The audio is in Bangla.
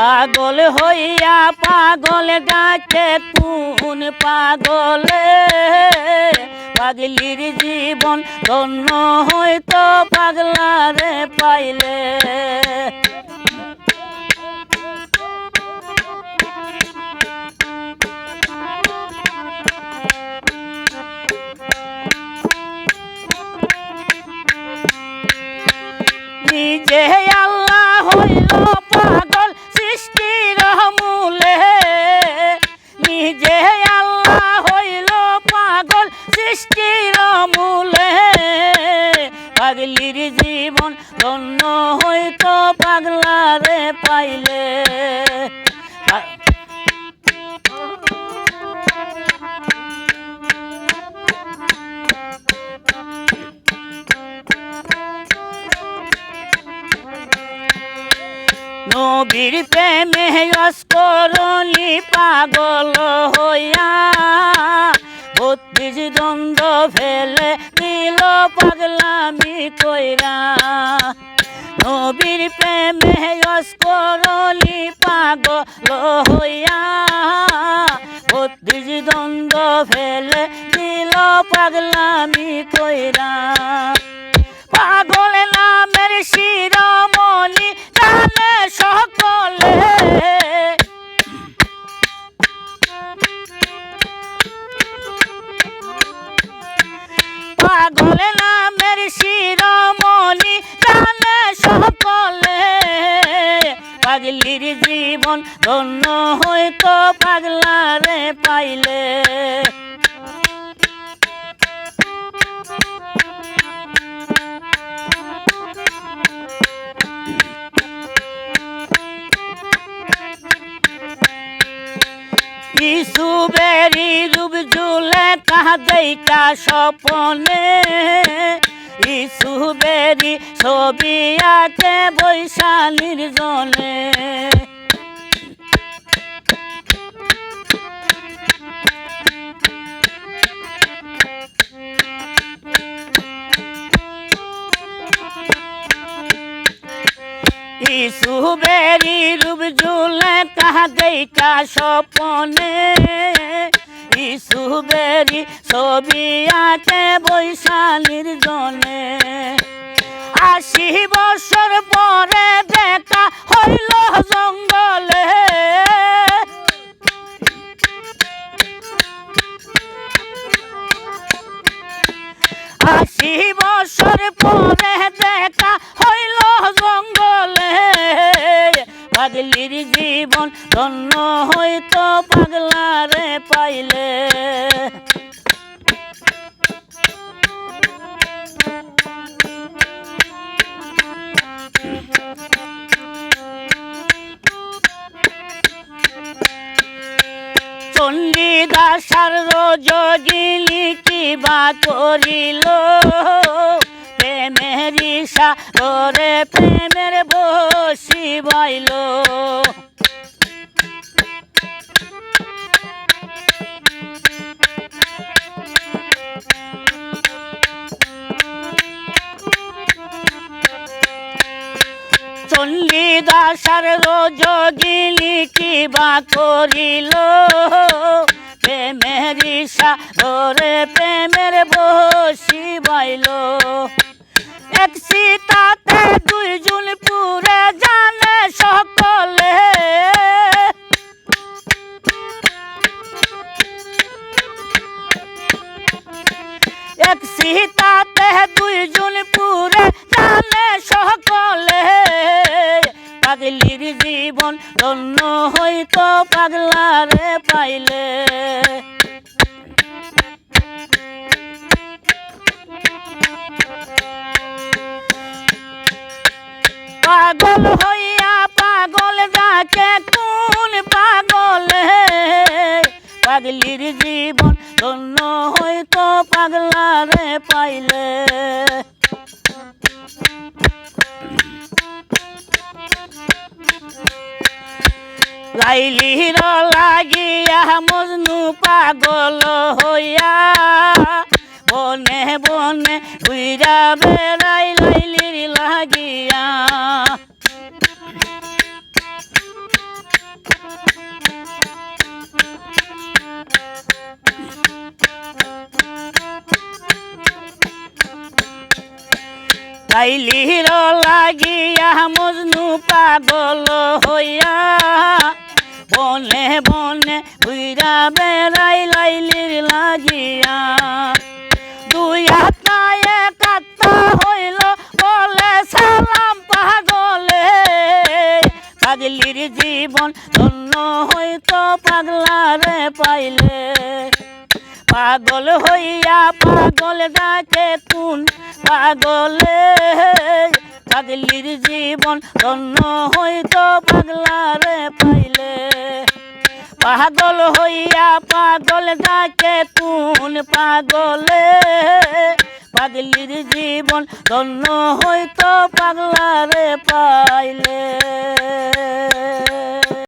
পাগল হইয়া পাগল ডাকে কোন পাগলে? পাগলির জীবন ধন্য হয়তো পাগলারে পাইলে। নিজে আল্লাহ হইল সৃষ্টির মূলে পাগলির জীবন ধন্য হইতো পাগলারে পাইলে। নবীর প্রেমে অস্করণি পাগল হইয়া বত্রিশ দ্বন্দ্ব ফেলে দিল পাগলামি কইরা। নবীর প্রেমে অস্করলি পাগল হইয়া। বত্রিশ দ্বন্দ্ব ফেলে দিল পাগলামি কইরা। পাগলির জীবন ধন্য হইতো পাগলারে পাইলে। ইসুবেরি রূপ জুলে কাঁদেকা স্বপনে। ইসুবেরি ছবি আঁকে বৈশালীর জনে ইসুবেরি রূপ জুলে কাঁদেকা স্বপনে ইসুবেরি ছবি আঁকে বৈশালীর জনে আশি বছর পরে দেখা হইল জঙ্গলে। আশি বছর পরে দেখা হইল জঙ্গলে। পাগলির জীবন ধন্য হইতো পাগলারে পাইলে। চণ্ডীদাসার রোজগিলি কিবা করিল। প্রেমের সাগরে প্রেমের বসি বাইল। চণ্ডীদাসার রোজগিলি কিবা করিল? প্রেমের সাগরে প্রেমের বসি বাইল। এক সীতাতে দুইজন পুরে জানে সকলে। এক সীতাতে দুইজন পুরে জানে সকলে। পাগলির জীবন ধন্য হইতো পাগলারে পাইলে। পাগলির জীবন ধন্য হইতো পাগলারে পাইলে। লাইলির লাগিয়া মজনু পাগল হইয়া বনে বনে উইরা বেড়াই লাইলির লাগিয়া লাইলির লাগিয়া মজনু পাগল হইয়া বনে বনে ঘুইরা বেড়াই লাইলির লাগিয়া। দুই হাতায় কাত্তা হইল বলে, সালাম পাগলে, পাগলির জীবন ধন্য হইতো পাগলারে পাইলে। পাগল হইয়া পাগল ডাকে তুন পাগলে পাগলির জীবন ধন্য হইতো পাগলারে পাইলে। পাগল হইয়া পাগল ডাকে তুন পাগলে পাগলির জীবন ধন্য হইতো পাগলারে পাইলে।